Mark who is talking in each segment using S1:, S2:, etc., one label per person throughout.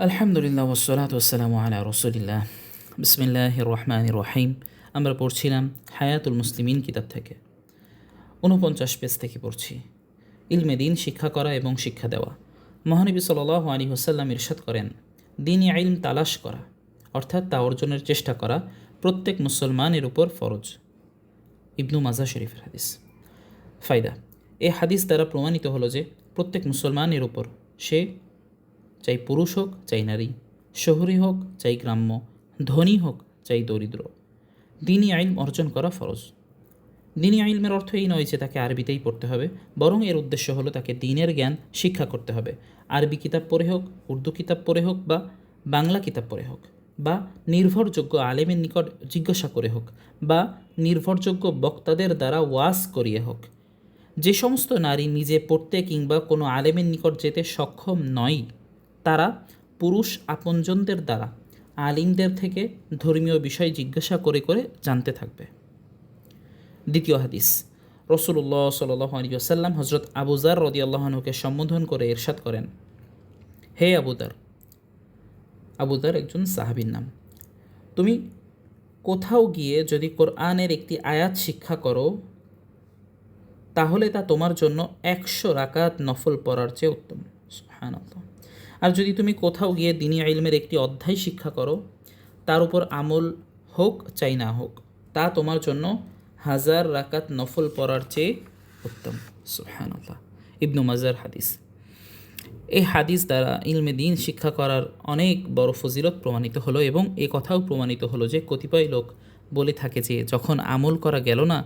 S1: আলহামদুলিল্লাহ ওসলাত ওসালাম আলা রসুলিল্লাহ বিসমিল্লাহ রহমান রহিম আমরা পড়ছিলাম হায়াতুল মুসলিমিন কিতাব থেকে উনপঞ্চাশ পেজ থেকে পড়ছি ইলমে দিন শিক্ষা করা এবং শিক্ষা দেওয়া মহানবী সাল আলী হোসাল্লাম ইরশাদ করেন দিন ইলম তালাশ করা অর্থাৎ তা অর্জনের চেষ্টা করা প্রত্যেক মুসলমানের উপর ফরজ ইবনু মাজা শরীফের হাদিস ফায়দা এ হাদিস দ্বারা প্রমাণিত হলো যে প্রত্যেক মুসলমানের উপর সে চাই পুরুষ হোক, চাই নারী। শহরী হোক, চাই গ্রাম্য। ধনী হোক, চাই দরিদ্র। দিনই আইন অর্জন করা ফরজ। দিনী আইলমের অর্থ এই নয় যে তাকে আরবিতেই পড়তে হবে। বরং এর উদ্দেশ্য হলো তাকে দিনের জ্ঞান, শিক্ষা করতে হবে। আরবি কিতাব পড়ে হোক, উর্দু কিতাব পড়ে হোক বা বাংলা কিতাব পড়ে হোক বা নির্ভরযোগ্য আলেমের নিকট জিজ্ঞাসা করে হোক বা নির্ভরযোগ্য বক্তাদের দ্বারা ওয়াজ করিয়ে হোক। যে সমস্ত নারী নিজে পড়তে কিংবা কোনো আলেমের নিকট যেতে সক্ষম নয় তারা পুরুষ আপনজনদের দ্বারা আলিমদের থেকে ধর্মীয় বিষয় জিজ্ঞাসা করে করে জানতে থাকবে। দ্বিতীয় হাদিস রসুল্লাহ সাল আলী আসাল্লাম হজরত আবুজার রদি আল্লাহনুকে সম্বোধন করে এরশাদ করেন, হে আবুদার আবুদার একজন সাহাবির নাম, তুমি কোথাও গিয়ে যদি কোরআনের একটি আয়াত শিক্ষা করো, তাহলে তা তোমার জন্য একশো রাকাত নফল পড়ার চেয়ে উত্তম। হ্যাঁ আর যদি তুমি কোথাও গিয়ে দিনী ইলমের একটি অধ্যায় শিক্ষা করো, তার উপর আমল হোক চাই না হোক, তা তোমার জন্য হাজার রাকাত নফল পড়ার চেয়ে উত্তম। সুহানুল্লাহ ইবনু মাজার হাদিস। এই হাদিস দ্বারা ইলমে দিন শিক্ষা করার অনেক বড় ফজিলত প্রমাণিত হলো এবং এ কথাও প্রমাণিত হলো যে কতিপয় লোক বলে থাকে যে যখন আমল করা গেল না,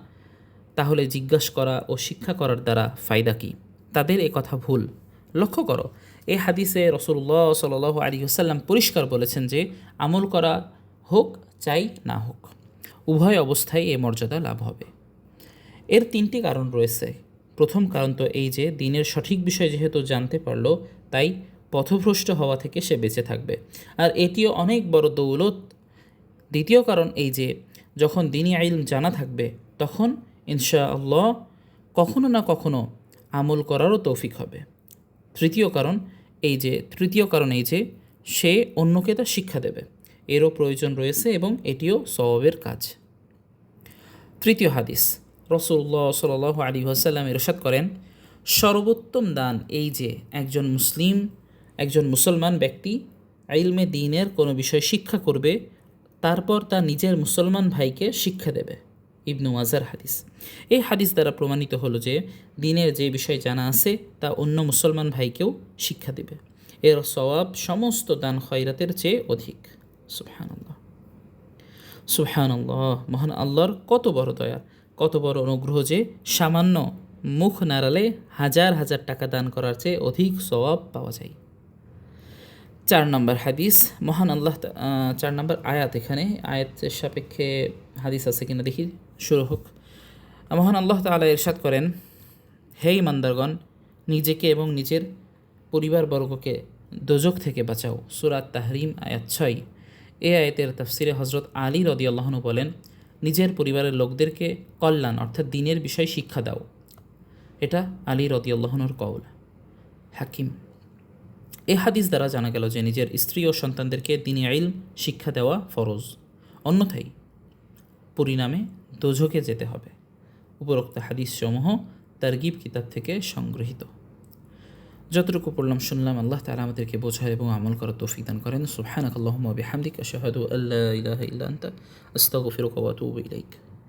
S1: তাহলে জিজ্ঞাসা করা ও শিক্ষা করার দ্বারা ফায়দা কী? তাদের এ কথা ভুল। লক্ষ্য করো এই হাদিসে রসুল্লাহ সাল আলী আসাল্লাম পরিষ্কার বলেছেন যে আমল করা হোক, চাই না হোক, উভয় অবস্থায় এ মর্যাদা লাভ হবে। এর তিনটি কারণ রয়েছে। প্রথম কারণ তো এই যে দিনের সঠিক বিষয় যেহেতু জানতে পারল, তাই পথভ্রষ্ট হওয়া থেকে সে বেঁচে থাকবে। আর এটিও অনেক বড় দৌলত। দ্বিতীয় কারণ এই যে যখন দিনই আইল জানা থাকবে, তখন ইনশা আল্লাহ কখনো না কখনো আমল করারও তৌফিক হবে। তৃতীয় কারণ এই যে তৃতীয় কারণ এই যে, সে অন্যকে তা শিক্ষা দেবে। এরও প্রয়োজন রয়েছে এবং এটিও সবাবের কাজ। তৃতীয় হাদিস রসুল্লাহ সাল আলী আসাল্লাম এরশাদ করেন, সর্বোত্তম দান এই যে একজন মুসলিম, একজন মুসলমান ব্যক্তি আইলমে দিনের কোনো বিষয় শিক্ষা করবে, তারপর তা নিজের মুসলমান ভাইকে শিক্ষা দেবে। ইবনু আজার হাদিস। এই হাদিস দ্বারা প্রমাণিত হলো যে, দিনের যে বিষয় জানা আছে, তা অন্য মুসলমান ভাইকেও শিক্ষা দেবে। এর সবাব সমস্ত দান খয়রাতের চেয়ে অধিক। সুবহানাল্লাহ। সুবহানাল্লাহ। মহান আল্লাহর কত বড় দয়া, কত বড় অনুগ্রহ যে সামান্য মুখ নাড়ালে হাজার হাজার টাকা দান করার চেয়ে অধিক সওয়াব পাওয়া যায়। চার নম্বর হাদিস, মহান আল্লাহ চার নম্বর আয়াত এখানে, আয়াতের সাপেক্ষে হাদিস আছে কিনা দেখি। শুরু হোক। মহান আল্লাহ তালা ইরশাদ করেন হে ইমানদারগণ নিজেকে এবং নিজের পরিবারবর্গকে দোজক থেকে বাঁচাও। সুরাত তাহরিম, আয়াত ছয়। এ আয়াতের তফসিরে হজরত আলী রদি আল্লাহনু বলেন, নিজের পরিবারের লোকদেরকে কল্যাণ, অর্থাৎ দিনের বিষয় শিক্ষা দাও। এটা আলী রদি আল্লাহনুর কৌল হাকিম। এ হাদিস দ্বারা জানা গেল যে নিজের স্ত্রী ও সন্তানদেরকে দিনে আইল শিক্ষা দেওয়া ফরজ। অন্যথায় পরিণামে দোঝকে যেতে হবে। উপরোক্ত হাদিস সমূহ তারগিব কিতাব থেকে সংগৃহীত। যতটুকু পড়লাম, শুনলাম, আল্লাহ তালা আমাদেরকে বোঝায় এবং আমল করার তৌফিক দান করেন। সুবহানাক আল্লাহুম্মা বিহামদিকা আশহাদু আল্লা ইলাহা ইল্লা আনতা ইলাইক।